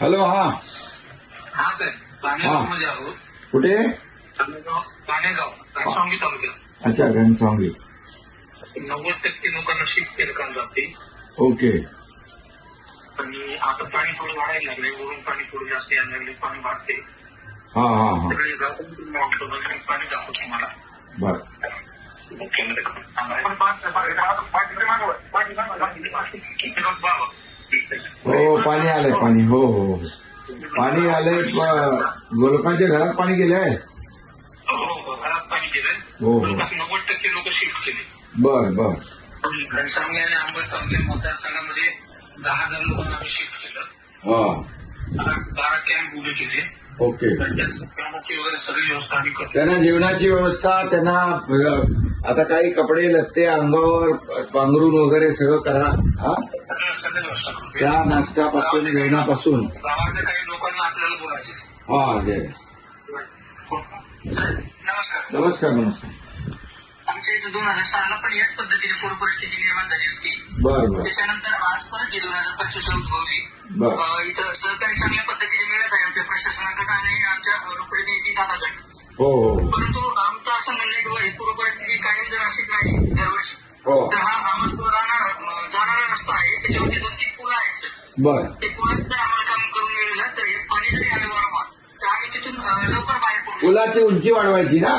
Hello हा. हा sir पाणेगावमध्ये आहोत. कुठे? घनसावंगी तालुक्यात. अच्छा घनसावंगी नव्वद टक्के लोकांना शिफ्ट केलं काल जाते ओके. आणि आता पाणी थोडं वाढायला लागले वरून पाणी थोडं जास्त यायला लागले पाणी वाढते. हा हा हा. सगळे गावातून मी पाणी दाखवतो तुम्हाला. बर. आपण पाच- पाच- पाच- पाणी आलंय पाणी हो हो हो. पाणी आलंय लोकांच्या घरात पाणी गेलंय घरात पाणी गेलंय? हो, हो. नव्वद टक्के लोक शिफ्ट केले बर बर. घनसावंगी आणि अंबड तालुक्या मतदारसंघामध्ये दहा हजार लोकांना आम्ही शिफ्ट केलं. हा. बारा कॅम्प उभे केले. ओके. त्यांचं कामाची वगैरे सगळी व्यवस्था आम्ही करतो. त्यांना जेवणाची व्यवस्था त्यांना आता काही कपडे लत्ते अंगावर पांघरून वगैरे सगळं करा. हा? त्या नाश्त्यापासून जेवणापासून गावातल्या काही लोकांना आपल्याला बोलायचे हा जय नमस्कार. नमस्कार नमस्कार. आमच्या इथं दोन हजार सहाला पण याच पद्धतीने पूर परिस्थिती निर्माण झाली होती. बर बर. त्याच्यानंतर आज परत ही दोन हजार पंचवीस ला उद्भवली. बर. अं, इथं सहकार्य चांगल्या पद्धतीने मिळत आहे. आमच्या प्रशासनाकडे आणि आमच्या लोकप्रतिनिधी दादाकडे हो हो परंतु आमचं असं म्हणणं आहे की बुवा ही पूर परिस्थिती कायम जर अशीच राहिली दरवर्षी हो तर हा आम्हाला राहणार अं, जाणारा रस्ता आहे त्याच्यावरती दोन तीन पुलं आहेत. बर. ते पुलाचं जर आम्हाला काम करून मिळालं तर हे पाणी जरी आलं वारंवार तर आम्ही तिथून लवकर बाहेर पडू पुलाची उंची वाढवायची ना?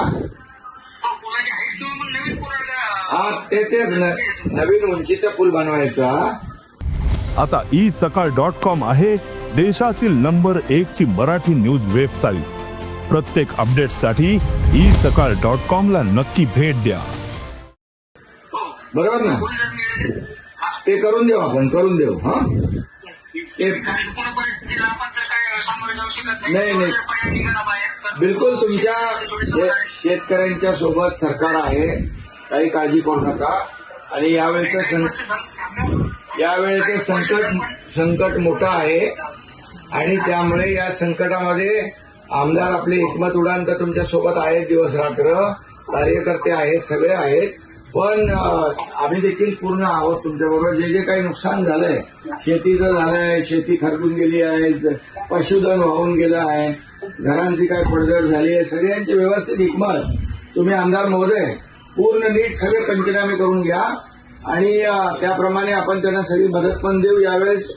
हो, पुलाची हाईट किंवा मग नवीन पुल हा ते ते न- नवीन उंचीचा पूल बनवायचा आता ई सकाळ डॉट कॉम आहे देशातील नंबर एक ची मराठी न्यूज वेबसाईट प्रत्येक अपडेटसाठी ई सकाळ डॉट कॉम ला नक्की भेट द्या. बरोबर ना? ते करून देऊ आपण करून देऊ हा? ते नाही, नाही. बिलकुल तुमच्या शेतकऱ्यांच्या सोबत सरकार आहे काही काळजी करू नका. आणि यावेळेचं सं- यावेळेचं संकट संकट मोठं आहे. आणि त्यामुळे या संकटामध्ये आमदार आपले एकमत उडान तर तुमच्यासोबत आहेत दिवस रात्र कार्यकर्ते आहेत सगळे आहेत. पण आम्ही देखील पूर्ण आहोत तुमच्याबरोबर. जे जे काही नुकसान झालंय शेतीचं झालंय शेती खरपून गेली आहे पशुधन वाहून गेलं आहे घरांची काय पडझड झाली आहे सगळ्यांची व्यवस्थित हिकमत. तुम्ही आमदार महोदय पूर्ण नीट सगळे पंचनामे करून घ्या. आणि त्याप्रमाणे आपण त्यांना सगळी मदत पण देऊ. यावेळेस